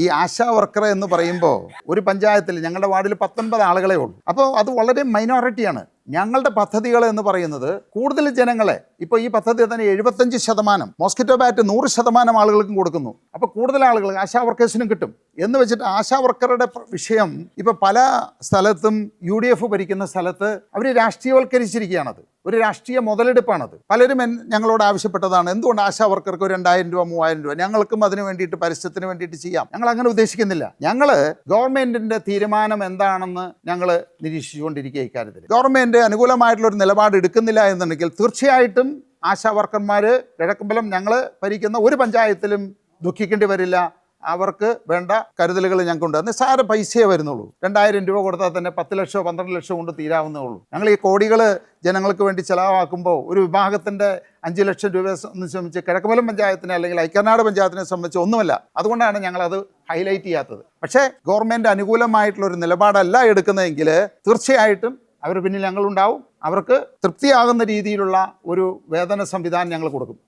ഈ ആശാ വർക്കർ എന്ന് പറയുമ്പോൾ ഒരു പഞ്ചായത്തിൽ ഞങ്ങളുടെ വാർഡിൽ പത്തൊൻപത് ആളുകളെ ഉള്ളൂ. അപ്പോൾ അത് വളരെ മൈനോറിറ്റിയാണ് ഞങ്ങളുടെ പദ്ധതികൾ എന്ന് പറയുന്നത് കൂടുതൽ ജനങ്ങളെ ഇപ്പോൾ ഈ പദ്ധതി തന്നെ എഴുപത്തഞ്ച് ശതമാനം മോസ്കിറ്റോ ബാറ്റ് നൂറ് ശതമാനം ആളുകൾക്കും കൊടുക്കുന്നു. അപ്പോൾ കൂടുതൽ ആളുകൾ ആശാ വർക്കേഴ്സിനും കിട്ടും. എന്ന് വെച്ചിട്ട് ആശാ വർക്കറുടെ വിഷയം ഇപ്പോൾ പല സ്ഥലത്തും യു ഡി എഫ് ഭരിക്കുന്ന സ്ഥലത്ത് അവർ രാഷ്ട്രീയവൽക്കരിച്ചിരിക്കുകയാണത്. ഒരു രാഷ്ട്രീയ മുതലെടുപ്പാണത്. പലരും ഞങ്ങളോട് ആവശ്യപ്പെട്ടതാണ്. എന്തുകൊണ്ട് ആശാ വർക്കർക്ക് രണ്ടായിരം രൂപ മൂവായിരം രൂപ? ഞങ്ങൾക്കും അതിന് വേണ്ടിയിട്ട് പരസ്യത്തിന് വേണ്ടിയിട്ട് ചെയ്യാം. ഞങ്ങൾ അങ്ങനെ ഉദ്ദേശിക്കുന്നില്ല. ഞങ്ങൾ ഗവൺമെന്റിന്റെ തീരുമാനം എന്താണെന്ന് ഞങ്ങൾ നിരീക്ഷിച്ചുകൊണ്ടിരിക്കുക ഇക്കാര്യത്തിൽ ഗവൺമെന്റ് അനുകൂലമായിട്ടുള്ള ഒരു നിലപാട് എടുക്കുന്നില്ല എന്നുണ്ടെങ്കിൽ തീർച്ചയായിട്ടും ആശാ വർക്കർമാർ കിഴക്കമ്പലം ഞങ്ങൾ ഭരിക്കുന്ന ഒരു പഞ്ചായത്തിലും ദുഃഖിക്കേണ്ടി വരില്ല. അവർക്ക് വേണ്ട കരുതലുകൾ ഞങ്ങൾക്കുണ്ട്. നിസ്സാര പൈസയേ വരുന്നുള്ളൂ. രണ്ടായിരം രൂപ കൊടുത്താൽ തന്നെ പത്ത് ലക്ഷമോ പന്ത്രണ്ട് ലക്ഷമോ കൊണ്ട് തീരാവുന്നേ ഉള്ളൂ ഞങ്ങൾ ഈ കോടികൾ ജനങ്ങൾക്ക് വേണ്ടി ചിലവാക്കുമ്പോൾ ഒരു വിഭാഗത്തിന്റെ അഞ്ച് ലക്ഷം രൂപ സംബന്ധിച്ച് കിഴക്കമലം പഞ്ചായത്തിനെ അല്ലെങ്കിൽ ഐക്കനാട് പഞ്ചായത്തിനെ സംബന്ധിച്ച് ഒന്നുമല്ല. അതുകൊണ്ടാണ് ഞങ്ങളത് ഹൈലൈറ്റ് ചെയ്യാത്തത്. പക്ഷേ ഗവൺമെന്റ് അനുകൂലമായിട്ടുള്ള ഒരു നിലപാടല്ല എടുക്കുന്നതെങ്കിൽ തീർച്ചയായിട്ടും അവർ പിന്നിൽ ഞങ്ങളുണ്ടാവും. അവർക്ക് തൃപ്തിയാകുന്ന രീതിയിലുള്ള ഒരു വേതന സംവിധാനം ഞങ്ങൾ കൊടുക്കും.